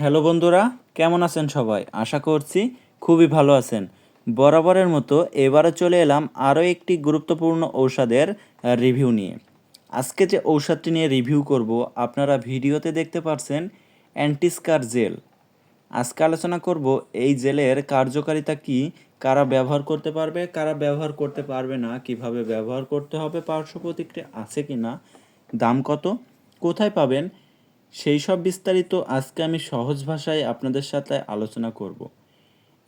Hello বন্ধুরা, কেমন আছেন সবাই? আশা করছি খুবই ভালো আছেন। বরাবরের মতো এবারে চলে এলাম আরও একটি গুরুত্বপূর্ণ ঔষধের রিভিউ নিয়ে। আজকে যে ঔষধটি নিয়ে রিভিউ করব, আপনারা ভিডিওতে দেখতে পাচ্ছেন অ্যান্টিস্কার জেল। আজকে আলোচনা করব এই জেলের কার্যকারিতা কি, কারা ব্যবহার করতে পারবে, কারা ব্যবহার করতে পারবে না, কীভাবে ব্যবহার করতে হবে, পার্শ্ব প্রতিক্রিয়া আছে কি না দাম কত, কোথায় পাবেন সেই সব বিস্তারিত আজকে আমি সহজ ভাষায় আপনাদের সাথে আলোচনা করব।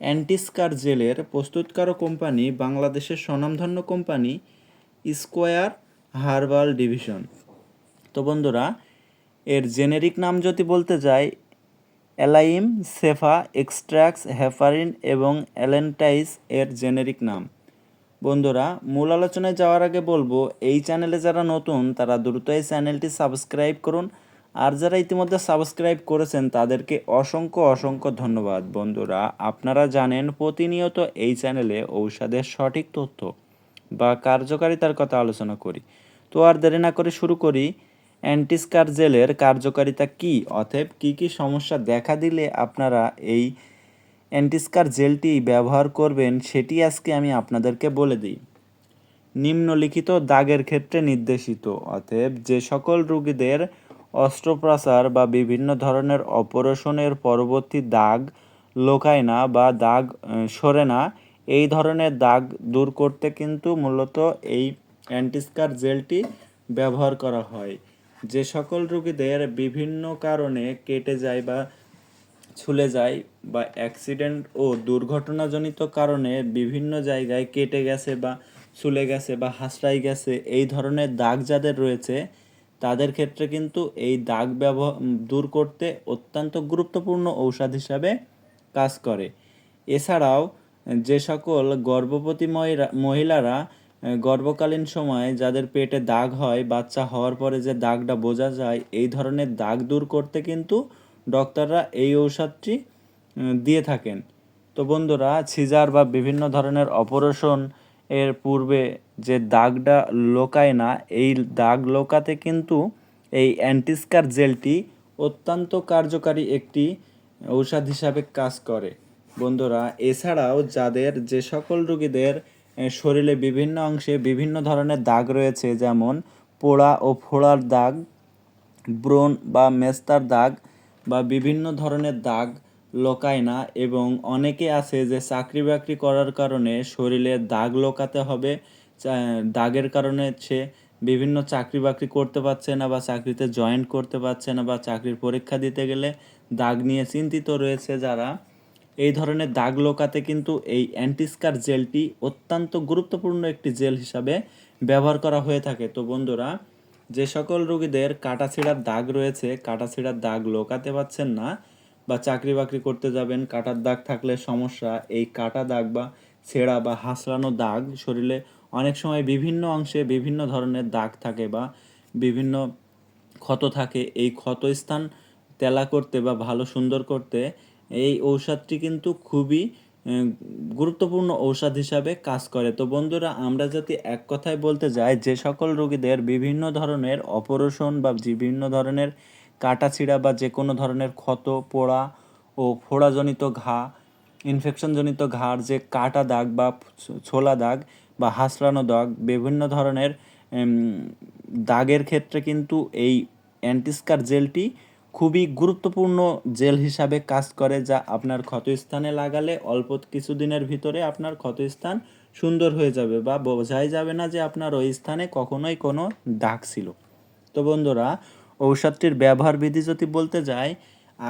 অ্যান্টিস্কার জেলের প্রস্তুতকারক কোম্পানি বাংলাদেশের স্বনামধন্য কোম্পানি স্কোয়ার হার্বাল ডিভিশন। তো বন্ধুরা, এর জেনেরিক নাম যদি বলতে যাই, অ্যালাইম, সেফা এক্সট্রাক্স হেপারিন এবং অ্যালেন্টাইস এর জেনেরিক নাম। বন্ধুরা, মূল আলোচনায় যাওয়ার আগে বলব, এই চ্যানেলে যারা নতুন, তারা দ্রুত এই চ্যানেলটি সাবস্ক্রাইব করুন আর যারা ইতিমধ্যে সাবস্ক্রাইব করেছেন, তাদেরকে অসংখ্য অসংখ্য ধন্যবাদ। বন্ধুরা, আপনারা জানেন প্রতিনিয়ত এই চ্যানেলে ঔষধের সঠিক তথ্য বা কার্যকারিতার কথা আলোচনা করি। তো আর দেরি না করে শুরু করি, অ্যান্টিস্কার জেলের কার্যকারিতা কি, অতএব কি কি সমস্যা দেখা দিলে আপনারা এই অ্যান্টিস্কার জেলটি ব্যবহার করবেন, সেটি আজকে আমি আপনাদেরকে বলে দিই। নিম্নলিখিত দাগের ক্ষেত্রে নির্দেশিত, অতএব যে সকল রোগীদের অস্ত্রোপচার বা বিভিন্ন ধরনের অপারেশনের পরবর্তী দাগ লোকায় না বা দাগ সরে না, এই ধরনের দাগ দূর করতে কিন্তু মূলত এই অ্যান্টিস্কার জেলটি ব্যবহার করা হয়। যে সকল রোগীদের বিভিন্ন কারণে কেটে যায় বা ছুলে যায় বা অ্যাক্সিডেন্ট ও দুর্ঘটনাজনিত কারণে বিভিন্ন জায়গায় কেটে গেছে বা ছুলে গেছে বা হাসড়াই গেছে, এই ধরনের দাগ যাদের রয়েছে তাদের ক্ষেত্রে কিন্তু এই দাগ ব্যবহার দূর করতে অত্যন্ত গুরুত্বপূর্ণ ঔষধ হিসাবে কাজ করে। এছাড়াও, যে সকল গর্ভবতী মহিলারা গর্ভকালীন সময়ে যাদের পেটে দাগ হয়, বাচ্চা হওয়ার পরে যে দাগটা বোঝা যায়, এই ধরনের দাগ দূর করতে কিন্তু ডক্টররা এই ঔষধটি দিয়ে থাকেন। তো বন্ধুরা, সিজার বা বিভিন্ন ধরনের অপারেশন এর পূর্বে যে দাগটা লোকায় না, এই দাগ লোকাতে কিন্তু এই অ্যান্টিস্কার জেলটি অত্যন্ত কার্যকারী একটি ঔষধ হিসাবে কাজ করে। বন্ধুরা, এছাড়াও যাদের যে সকল রোগীদের শরীরে বিভিন্ন অংশে বিভিন্ন ধরনের দাগ রয়েছে, যেমন পোড়া ও ফোড়ার দাগ, ব্রণ বা মেস্তার দাগ বা বিভিন্ন ধরনের দাগ লোকায় না এবং অনেকে আছে যে চাকরি বাকরি করার কারণে শরীরে দাগ লোকাতে হবে দাগের কারণে সে বিভিন্ন চাকরি বাকরি করতে পারছে না বা চাকরিতে জয়েন করতে পারছে না বা চাকরির পরীক্ষা দিতে গেলে দাগ নিয়ে চিন্তিত রয়েছে যারা। এই ধরনের দাগ লোকাতে কিন্তু এই অ্যান্টিস্কার জেলটি অত্যন্ত গুরুত্বপূর্ণ একটি জেল হিসাবে ব্যবহার করা হয়ে থাকে। তো বন্ধুরা, যে সকল রোগীদের কাটা ছিঁড়ার দাগ রয়েছে কাটা ছিঁড়ার দাগ লোকাতে পারছেন না বা চাকরি বাকরি করতে যাবেন, কাটার দাগ থাকলে সমস্যা, এই কাটা দাগ বা ছেঁড়া বা হাসড়ানো দাগ শরীরে অনেক সময় বিভিন্ন অংশে বিভিন্ন ধরনের দাগ থাকে বা বিভিন্ন ক্ষত থাকে। এই ক্ষত স্থান তেলা করতে বা ভালো সুন্দর করতে এই ঔষধটি কিন্তু খুবই গুরুত্বপূর্ণ ঔষধ হিসাবে কাজ করে। তো বন্ধুরা, আমরা যদি এক কথায় বলতে যাই, যে সকল রোগীদের বিভিন্ন ধরনের অপারেশন বা বিভিন্ন ধরনের কাটাছিড়া বা যে কোনো ধরনের ক্ষত, পোড়া ও ফোড়াজনিত ঘা, ইনফেকশনজনিত ঘাড় যে কাটা দাগ বা ছোলা দাগ বা হাসড়ানো দাগ, বিভিন্ন ধরনের দাগের ক্ষেত্রে কিন্তু এই অ্যান্টিস্কার জেলটি খুবই গুরুত্বপূর্ণ জেল হিসাবে কাজ করে, যা আপনার ক্ষতস্থানে লাগালে অল্প কিছুদিনের ভিতরে আপনার ক্ষতস্থান সুন্দর হয়ে যাবে বা বোঝাই যাবে না যে আপনার ওই স্থানে কখনোই কোনো দাগ ছিল। তো বন্ধুরা, ঔষধটির ব্যবহার বিধি যদি বলতে যাই,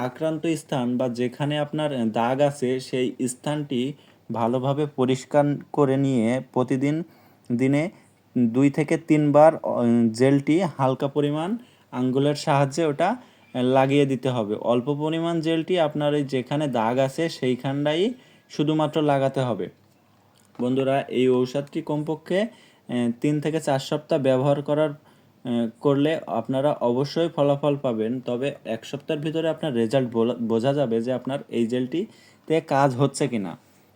আক্রান্ত স্থান বা যেখানে আপনার দাগ আছে, সেই স্থানটি ভালোভাবে পরিষ্কার করে নিয়ে প্রতিদিন দিনে দুই থেকে তিনবার জেলটি হালকা পরিমাণ আঙ্গুলের সাহায্যে ওটা লাগিয়ে দিতে হবে। অল্প পরিমাণ জেলটি আপনার এই যেখানে দাগ আছে সেইখানটাই শুধুমাত্র লাগাতে হবে। বন্ধুরা, এই ঔষধটি কমপক্ষে তিন থেকে চার সপ্তাহ ব্যবহার করার করলে আপনারা অবশ্যই ফলাফল পাবেন। তবে এক সপ্তাহের ভিতরে আপনার রেজাল্ট বোঝা যাবে যে আপনার এই জেলটিতে কাজ হচ্ছে কি না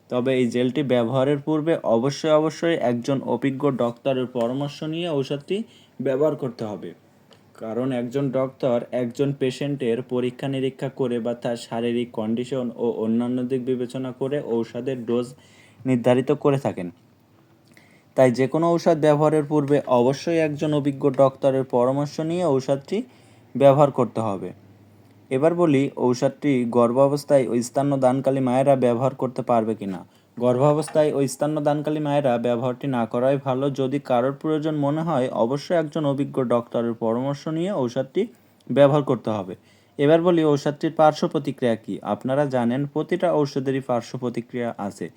তবে এই জেলটি ব্যবহারের পূর্বে অবশ্যই অবশ্যই একজন অভিজ্ঞ ডক্টরের পরামর্শ নিয়ে ঔষধটি ব্যবহার করতে হবে। কারণ একজন ডক্টর একজন পেশেন্টের পরীক্ষা নিরীক্ষা করে বা তার শারীরিক কন্ডিশন ও অন্যান্য দিক বিবেচনা করে ঔষধের ডোজ নির্ধারিত করে থাকেন। তাই যে কোনো ঔষধ ব্যবহারের পূর্বে অবশ্যই একজন অভিজ্ঞ ডক্টরের পরামর্শ নিয়ে ঔষধটি ব্যবহার করতে হবে। এবার বলি, ঔষধটি গর্ভাবস্থায় ওই স্তন্য দানকালী মায়েরা ব্যবহার করতে পারবে কিনা? গর্ভাবস্থায় ওই স্তন্য দানকালী মায়েরা ব্যবহারটি না করাই ভালো। যদি কারোর প্রয়োজন মনে হয়, অবশ্যই একজন অভিজ্ঞ ডক্টরের পরামর্শ নিয়ে ঔষধটি ব্যবহার করতে হবে। এবার বলি, ঔষধটির পার্শ্ব প্রতিক্রিয়া কী? আপনারা জানেন, প্রতিটা ঔষধেরই পার্শ্ব প্রতিক্রিয়া আছে।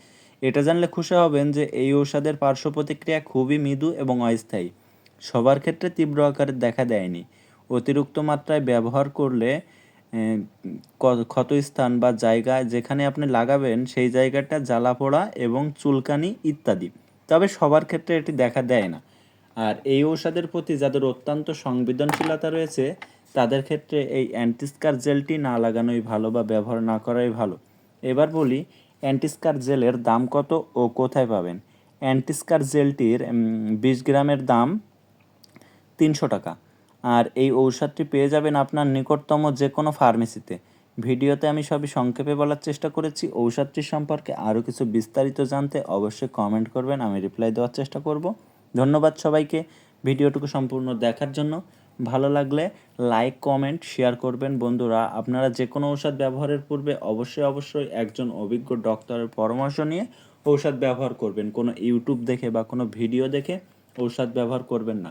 এটা জানলে খুশি হবেন যে, এই ঔষধের পার্শ্ব প্রতিক্রিয়া খুবই মৃদু এবং অস্থায়ী। সবার ক্ষেত্রে তীব্র আকারে দেখা দেয়নি। অতিরিক্ত মাত্রায় ব্যবহার করলে ক্ষতস্থান বা জায়গা যেখানে আপনি লাগাবেন, সেই জায়গাটা জ্বালা পোড়া এবং চুলকানি ইত্যাদি। তবে সবার ক্ষেত্রে এটি দেখা দেয় না। আর এই ঔষধের প্রতি যাদের অত্যন্ত সংবেদনশীলতা রয়েছে, তাদের ক্ষেত্রে এই অ্যান্টিস্কার জেলটি না লাগানোই ভালো বা ব্যবহার না করাই ভালো। এবার বলি, অ্যান্টিস্কার জেলের দাম কত ও কোথায় পাবেন? অ্যান্টিস্কার জেলটির বিশ গ্রামের দাম তিনশো টাকা। আর এই ঔষধটি পেয়ে যাবেন আপনার নিকটতম যে কোনো ফার্মেসিতে। ভিডিওতে আমি সবই সংক্ষেপে বলার চেষ্টা করেছি। ঔষধটির সম্পর্কে আরও কিছু বিস্তারিত জানতে অবশ্যই কমেন্ট করবেন, আমি রিপ্লাই দেওয়ার চেষ্টা করব। ধন্যবাদ সবাইকে ভিডিওটুকু সম্পূর্ণ দেখার জন্য। ভালো লাগলে লাইক, কমেন্ট, শেয়ার করবেন। বন্ধুরা, আপনারা যে কোনো ঔষধ ব্যবহারের পূর্বে অবশ্যই অবশ্যই একজন অভিজ্ঞ ডক্টরের পরামর্শ নিয়ে ঔষধ ব্যবহার করবেন। কোনো ইউটিউব দেখে বা কোনো ভিডিও দেখে ঔষধ ব্যবহার করবেন না।